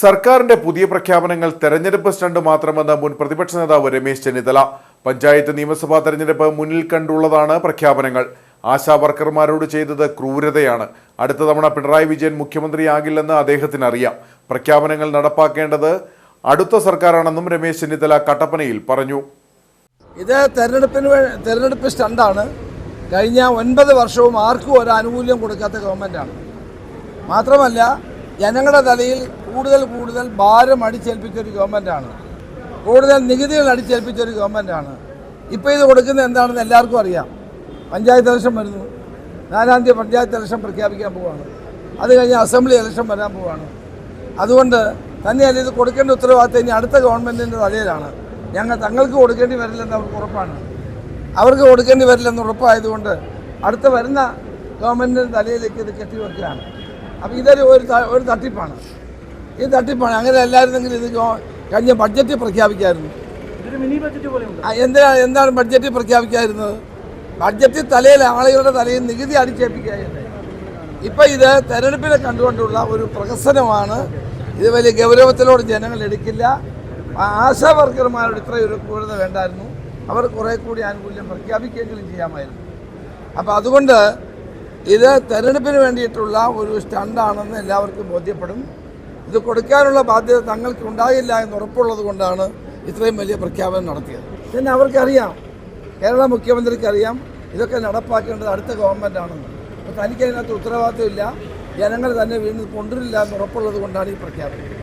സർക്കാരിന്റെ പുതിയ പ്രഖ്യാപനങ്ങൾ തെരഞ്ഞെടുപ്പ് സ്റ്റണ്ട് മാത്രമെന്ന് മുൻ പ്രതിപക്ഷ നേതാവ് രമേശ് ചെന്നിത്തല. പഞ്ചായത്ത് നിയമസഭാ തെരഞ്ഞെടുപ്പ് മുന്നിൽ കണ്ടുള്ളതാണ് പ്രഖ്യാപനങ്ങൾ. ആശാ വർക്കർമാരോട് ചെയ്തത് ക്രൂരതയാണ്. അടുത്ത തവണ പിണറായി വിജയൻ മുഖ്യമന്ത്രിയാകില്ലെന്ന് അദ്ദേഹത്തിന് അറിയാം പ്രഖ്യാപനങ്ങൾ നടപ്പാക്കേണ്ടത് അടുത്ത സർക്കാരാണെന്നും രമേശ് ചെന്നിത്തല കട്ടപ്പനയിൽ പറഞ്ഞു. ഇത് തെരഞ്ഞെടുപ്പിന് തെരഞ്ഞെടുപ്പ് സ്റ്റണ്ടാണ്. കഴിഞ്ഞ ഒൻപത് വർഷവും ആർക്കും ഒരു ആനുകൂല്യം കൊടുക്കാത്ത ഗവൺമെന്റാണ് മാത്രമല്ല ജനങ്ങളുടെ തലയിൽ കൂടുതൽ കൂടുതൽ ഭാരം അടിച്ചേൽപ്പിച്ച ഒരു ഗവൺമെന്റാണ് കൂടുതൽ നികുതികൾ അടിച്ചേൽപ്പിച്ച ഒരു ഗവൺമെന്റാണ് ഇപ്പോൾ ഇത് കൊടുക്കുന്നത് എന്താണെന്ന് എല്ലാവർക്കും അറിയാം. പഞ്ചായത്ത് ഇലക്ഷൻ വരുന്നു. നാലാം തീയതി പഞ്ചായത്ത് ഇലക്ഷൻ പ്രഖ്യാപിക്കാൻ പോവുകയാണ് അത് കഴിഞ്ഞ് അസംബ്ലി ഇലക്ഷൻ വരാൻ പോവുകയാണ് അതുകൊണ്ട് തന്നെയല്ല ഇത് കൊടുക്കേണ്ട ഉത്തരവാദിത്തം ഇനി അടുത്ത ഗവൺമെന്റിന്റെ തലയിലാണ്. ഞങ്ങൾ തങ്ങൾക്ക് കൊടുക്കേണ്ടി വരില്ലെന്ന് അവർക്ക് ഉറപ്പാണ്. അവർക്ക് കൊടുക്കേണ്ടി വരില്ലെന്ന് ഉറപ്പായതുകൊണ്ട് അടുത്ത വരുന്ന ഗവൺമെന്റിന്റെ തലയിലേക്ക് ഇത് കെട്ടിവെക്കുകയാണ്. അപ്പോൾ ഇതൊരു ഒരു ഒരു തട്ടിപ്പാണ്. ഈ തട്ടിപ്പാണ്. അങ്ങനെ അല്ലായിരുന്നെങ്കിൽ ഇത് കഴിഞ്ഞ ബഡ്ജറ്റ് പ്രഖ്യാപിക്കായിരുന്നു. എന്താണ് എന്തിനാണ് എന്താണ് ബഡ്ജറ്റ് പ്രഖ്യാപിക്കാതിരുന്നത്? ബഡ്ജറ്റിൽ തലയിൽ ആളുകളുടെ തലയിൽ നികുതി അടിച്ചേൽപ്പിക്കുകയല്ലേ ഇപ്പം ഇത് തെരഞ്ഞെടുപ്പിനെ കണ്ടുകൊണ്ടുള്ള ഒരു പ്രഹസനമാണ്. ഇത് വലിയ ഗൗരവത്തിലോട് ജനങ്ങൾ എടുക്കില്ല. ആശാ വർക്കർമാരോട് ഇത്രയും ഒരു ക്രൂരത വേണ്ടായിരുന്നു. അവർ കുറേ കൂടി ആനുകൂല്യം പ്രഖ്യാപിക്കുകയെങ്കിലും ചെയ്യാമായിരുന്നു. അപ്പോൾ അതുകൊണ്ട് ഇത് തെരഞ്ഞെടുപ്പിന് വേണ്ടിയിട്ടുള്ള ഒരു സ്റ്റണ്ടാണെന്ന് എല്ലാവർക്കും ബോധ്യപ്പെടും. ഇത് കൊടുക്കാനുള്ള ബാധ്യത തങ്ങൾക്ക് ഉണ്ടാകില്ല എന്ന് ഉറപ്പുള്ളത് കൊണ്ടാണ് ഇത്രയും വലിയ പ്രഖ്യാപനം നടത്തിയത്. പിന്നെ അവർക്കറിയാം കേരള മുഖ്യമന്ത്രിക്ക് അറിയാം ഇതൊക്കെ നടപ്പാക്കേണ്ടത് അടുത്ത ഗവൺമെന്റാണെന്ന് അപ്പോൾ തനിക്കതിനകത്ത് ഉത്തരവാദിത്തമില്ല ജനങ്ങൾ തന്നെ വീണ്ടും കൊണ്ടുവരില്ല എന്ന് ഉറപ്പുള്ളത് കൊണ്ടാണ് ഈ പ്രഖ്യാപനം.